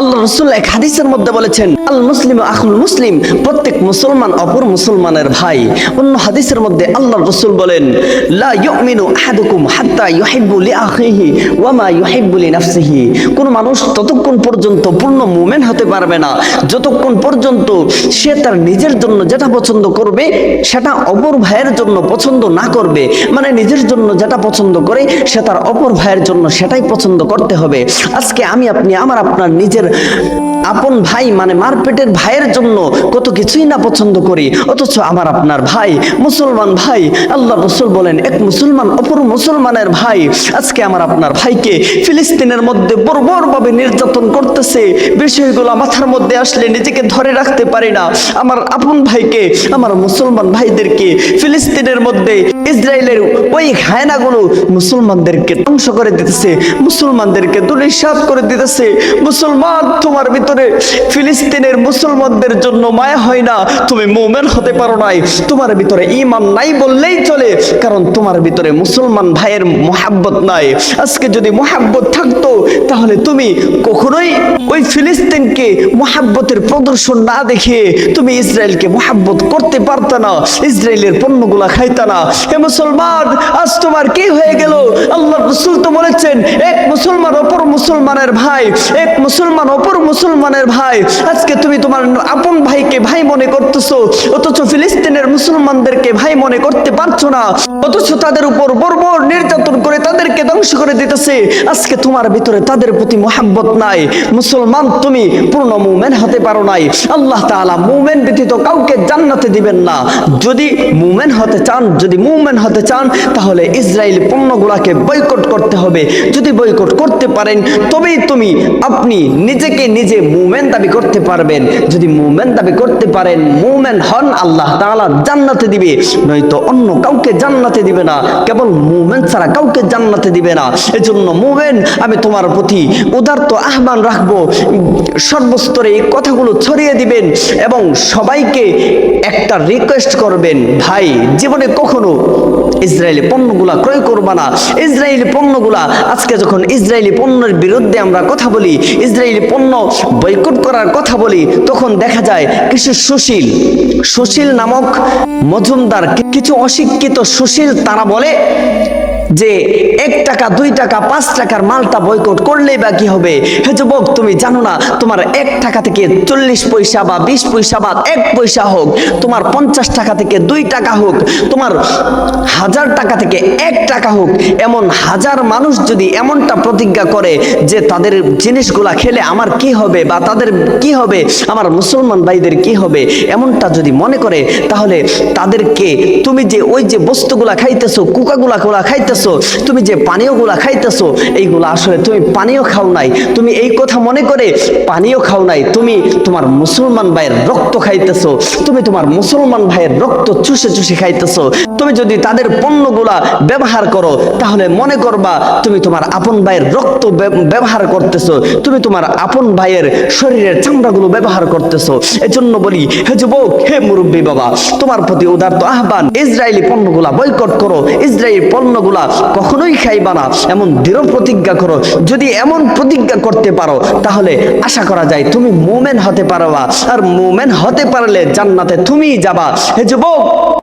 আল্লাহ রসুল এক হাদিসের মধ্যে বলেছেন, আল মুসলিম আখুল মুসলিম প্রত্যেক মুসলমান অপর মুসলমানের ভাই। অন্য হাদিসের মধ্যে আল্লাহ রসুল বলেন, লা ইউমিনু আহাদুকুম হাত্তা ইউহিব্বু লিআখিহি ওয়া মা ইউহিব্বু লিনাফসিহি কোন মানুষ ততক্ষণ পর্যন্ত পূর্ণ মুমিন হতে পারবে না। যতক্ষণ পর্যন্ত সে তার নিজের জন্য যেটা পছন্দ করবে, সেটা অপর ভাইয়ের জন্য পছন্দ না করবে। মানে নিজের জন্য যেটা পছন্দ করে, সে তার অপর ভাইয়ের জন্য সেটাই পছন্দ করতে হবে। আজকে আমি আপনি, আমার আপনার নিজের আপন ভাই মানে মারপেটের ভাইয়ের জন্য কত কিছুই না পছন্দ করি। অথচ আমার আপনার ভাই, মুসলমান ভাই, আল্লাহ রসুল বলেন, এক মুসলমান অপর মুসলমানের ভাই, আজকে আমার আপনার ভাইকে ফিলিস্তিনের মধ্যে বর্বরভাবে নির্যাতন করতেছে। বিষয়গুলো মাথার মধ্যে আসলে নিজেকে ধরে রাখতে পারি না। আমার আপন ভাইকে, আমার মুসলমান ভাইদেরকে ফিলিস্তিনের মধ্যে ইসরায়েলের ওই হায়নাগুলো মুসলমানদেরকে ধ্বংস করে দিতেছে, মুসলমানদেরকে দুলিশাত করে দিতেছে, মুসলমান তোমার ভিতরে ফিলিস্তিনের মুসলমানদের জন্য মায়া হয় না। তুমি মোমেন হতে পারো নাই। তোমার ভিতরে ইমান নাই বললেই চলে, কারণ তোমার ভিতরে মুসলমান ভাইয়ের মোহাব্বত নাই। আজকে যদি মোহাব্বত থাকতো তাহলে তুমি কখনোই ওই ফিলিস্তিনকে মোহাব্বতের প্রদর্শন না দেখিয়ে তুমি ইসরায়েলকে মোহাব্বত করতে পারতা না, ইসরায়েলের পণ্যগুলা খাইতা না। হে মুসলমান, আজ তোমার কি হয়ে গেল? আল্লাহ রসুল তো বলেছেন, এক মুসলমান অপর মুসলমানের ভাই, এক মুসলমান অপর মুসলমানের ভাই। আজকে তুমি তোমার আপন ভাইকে ভাই মনে করতেছো, অথচ ফিলিস্তিনের মুসলমানদেরকে ভাই মনে করতে পারছ না, অথচ তাদের উপর বর্বর নির্যাতন করে তাদেরকে ধ্বংস করে দিতেছে। আজকে তোমার ভিতরে তাদের প্রতি মোহাব্বত নাই। মুসলমান তুমি পূর্ণ মুমেন হতে পারো নাই। আল্লাহ তাআলা মুমেন ব্যতীত কাউকে জান্নাতে দিবেন না। যদি মুমেন হতে চান, যদি মুমেন হতে চান, তাহলে ইসরায়েল পণ্যগুলাকে বয়কট করতে হবে। যদি বয়কট করতে পারেন, তবেই তুমি আপনি নিজেকে নিজে মুমেন দাবি করতে পারবেন। যদি মুমেন দাবি করতে পারেন, মুমেন হন আল্লাহ তাআলা জান্নাতে দিবে। নয়তো অন্য কাউকে জান্নাতে দিবে না। কেবল মুমেন ছাড়া কাউকে জান্নাতে দিবে না। এজন্য মুমেন, আমি তোমার প্রতি উদার্ত আহ্বান রাখব। সর্বস্তরে এই কথাগুলো ছড়িয়ে দিবেন এবং সবাইকে একটা রিকোয়েস্ট করবেন, ভাই, জীবনে কখনো ইসরায়েলি পণ্যগুলা ক্রয় করবা না। ইসরায়েলি পণ্যগুলা, আজকে যখন ইসরায়েলি পণ্যের বিরুদ্ধে আমরা কথা বলি, ইসরায়েলি পণ্য বয়কট করার কথা বলি, তখন দেখা যায় কিছু সুশীল সুশীল নামক মজুমদার, কিছু অশিক্ষিত সুশীল তারা বলে যে এক টাকা, দুই টাকা, পাঁচ টাকার মালটা বয়কট করলেই বা কি হবে? হে যুবক, তুমি জানো না, তোমার এক টাকা থেকে চল্লিশ পয়সা বা বিশ পয়সা বা এক পয়সা হোক, তোমার পঞ্চাশ টাকা থেকে দুই টাকা হোক, তোমার হাজার টাকা থেকে এক টাকা হোক, এমন হাজার মানুষ যদি এমনটা প্রতিজ্ঞা করে যে তাদের জিনিসগুলা খেলে আমার কি হবে বা তাদের কি হবে, আমার মুসলমান ভাইদের কি হবে, এমনটা যদি মনে করে, তাহলে তাদেরকে তুমি যে ওই যে বস্তুগুলা খাইতেছো, কুকাগুলা গুলা খাইতেছো তুমি যে পানীয়গুলা খাইতেছো, এইগুলা আসলে তুমি পানীয় খাও নাই। তুমি এই কথা মনে করে পানীয় খাও নাই। তুমি তোমার মুসলমান ভাইয়ের রক্ত খাইতেছো, তুমি তোমার মুসলমান ভাইয়ের রক্ত চুষে চুষে খাইতেছো। তুমি যদি তাদের পণ্যগুলা ব্যবহার করো, তাহলে মনে করবা তুমি তোমার আপন ভাইয়ের রক্ত ব্যবহার করতেছো, তুমি তোমার আপন ভাইয়ের শরীরের চামড়াগুলো ব্যবহার করতেছো। এজন্য বলি, হে যুবক, হে মুরব্বী বাবা, তোমার প্রতি উদারত আহ্বান। ইসরায়েলি পণ্যগুলা বয়কট করো। ইসরায়েলি পণ্যগুলা কখনোই খাইবা না। এমন দৃঢ় প্রতিজ্ঞা করো। যদি এমন প্রতিজ্ঞা করতে পারো, তাহলে আশা করা যায় তুমি মুমেন হতে পারবা। আর মুমেন হতে পারলে জান্নাতে তুমিই যাবা। হে যুবক!